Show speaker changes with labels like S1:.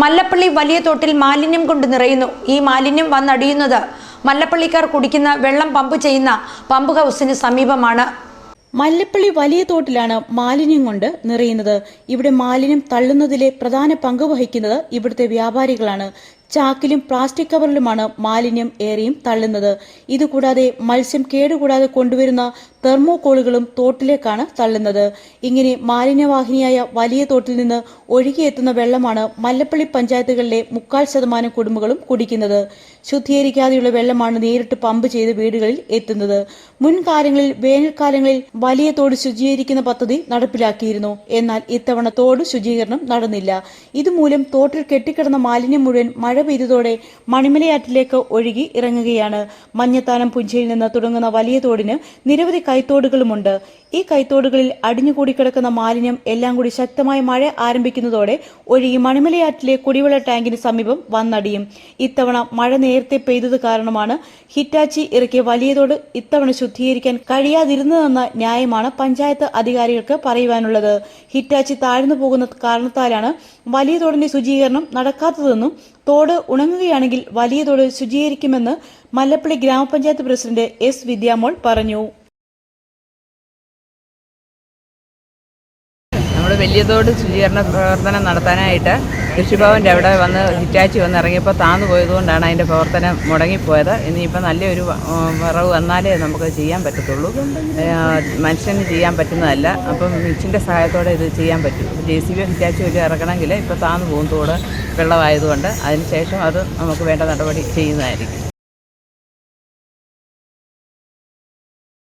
S1: മല്ലപ്പള്ളി വലിയ തോട്ടിൽ മാലിന്യം കൊണ്ട് നിറയുന്നു. ഈ മാലിന്യം വന്നടിയുന്നത് മല്ലപ്പള്ളിക്കാർ കുടിക്കുന്ന വെള്ളം പമ്പ് ചെയ്യുന്ന പമ്പ് ഹൗസിന് സമീപമാണ്.
S2: മല്ലപ്പള്ളി വലിയ തോട്ടിലാണ് മാലിന്യം കൊണ്ട് നിറയുന്നത്. ഇവിടെ മാലിന്യം തള്ളുന്നതിലെ പ്രധാന പങ്ക് വഹിക്കുന്നത് ഇവിടുത്തെ വ്യാപാരികളാണ്. ചാക്കിലും പ്ലാസ്റ്റിക് കവറിലുമാണ് മാലിന്യം ഏറെയും തള്ളുന്നത്. ഇതുകൂടാതെ മത്സ്യം കേടുകൂടാതെ കൊണ്ടുവരുന്ന തെർമോകോളുകളും തോട്ടിലേക്കാണ് തള്ളുന്നത്. ഇങ്ങനെ മാലിന്യവാഹിനിയായ വലിയ തോട്ടിൽ നിന്ന് ഒഴുകിയെത്തുന്ന വെള്ളമാണ് മല്ലപ്പള്ളി പഞ്ചായത്തുകളിലെ മുക്കാൽ ശതമാനം കുടുംബങ്ങളും കുടിക്കുന്നത്. ശുദ്ധീകരിക്കാതെയുള്ള വെള്ളമാണ് നേരിട്ട് പമ്പ് ചെയ്ത് വീടുകളിൽ എത്തുന്നത്. മുൻകാലങ്ങളിൽ വേനൽക്കാലങ്ങളിൽ വലിയ തോട് ശുചീകരിക്കുന്ന പദ്ധതി നടപ്പിലാക്കിയിരുന്നു. എന്നാൽ ഇത്തവണ തോട് ശുചീകരണം നടന്നില്ല. ഇതുമൂലം തോട്ടിൽ കെട്ടിക്കിടന്ന മാലിന്യം മുഴുവൻ മഴ പെയ്തതോടെ മണിമലയാറ്റിലേക്ക് ഒഴുകി ഇറങ്ങുകയാണ്. മഞ്ഞത്താനം പുഞ്ചയിൽ നിന്ന് തുടങ്ങുന്ന വലിയ തോടിന് നിരവധി കൈത്തോടുകളുമുണ്ട്. ഈ കൈത്തോടുകളിൽ അടിഞ്ഞുകൂടിക്കിടക്കുന്ന മാലിന്യം എല്ലാം കൂടി ശക്തമായ മഴ ആരംഭിക്കുന്നതോടെ ഒഴുകി മണിമലയാറ്റിലെ കുടിവെള്ള ടാങ്കിന് സമീപം വന്നടിയും. ഇത്തവണ മഴ നേരത്തെ പെയ്തത് കാരണമാണ് ഹിറ്റാച്ചി ഇറക്കിയ വലിയ തോട് ഇത്തവണ ശുദ്ധീകരിക്കാൻ കഴിയാതിരുന്നതെന്ന ന്യായമാണ് പഞ്ചായത്ത് അധികാരികൾക്ക് പറയുവാനുള്ളത്. ഹിറ്റാച്ചി താഴ്ന്നു പോകുന്ന കാരണത്താലാണ് വലിയ തോടിന്റെ ശുചീകരണം നടക്കാത്തതെന്നും തോട് ഉണങ്ങുകയാണെങ്കിൽ വലിയ തോട് ശുചീകരിക്കുമെന്ന് മല്ലപ്പള്ളി ഗ്രാമപഞ്ചായത്ത് പ്രസിഡന്റ് എസ് വിദ്യാമോൾ പറഞ്ഞു
S3: വലിയതോട് ശുചീകരണ പ്രവർത്തനം നടത്താനായിട്ട് കൃഷിഭവന്റെ അവിടെ വന്ന് ഹിറ്റാച്ചി വന്ന് ഇറങ്ങിയപ്പോൾ താന്നു പോയതുകൊണ്ടാണ് അതിന്റെ പ്രവർത്തനം മുടങ്ങിപ്പോയത്. ഇനിയിപ്പോൾ നല്ലൊരു വിറവ് വന്നാലേ നമുക്ക് ചെയ്യാൻ പറ്റത്തുള്ളൂ. മനുഷ്യന് ചെയ്യാൻ പറ്റുന്നതല്ല. അപ്പം മിച്ചിന്റെ സഹായത്തോടെ ഇത് ചെയ്യാൻ പറ്റും. ജെ സി ബി ഹിറ്റാച്ചി വലിയ ഇറക്കണമെങ്കിൽ ഇപ്പോൾ താന്നു പോകും വെള്ളമായതുകൊണ്ട് അതിന് ശേഷം അത് നമുക്ക് വേണ്ട നടപടി ചെയ്യുന്നതായിരിക്കും.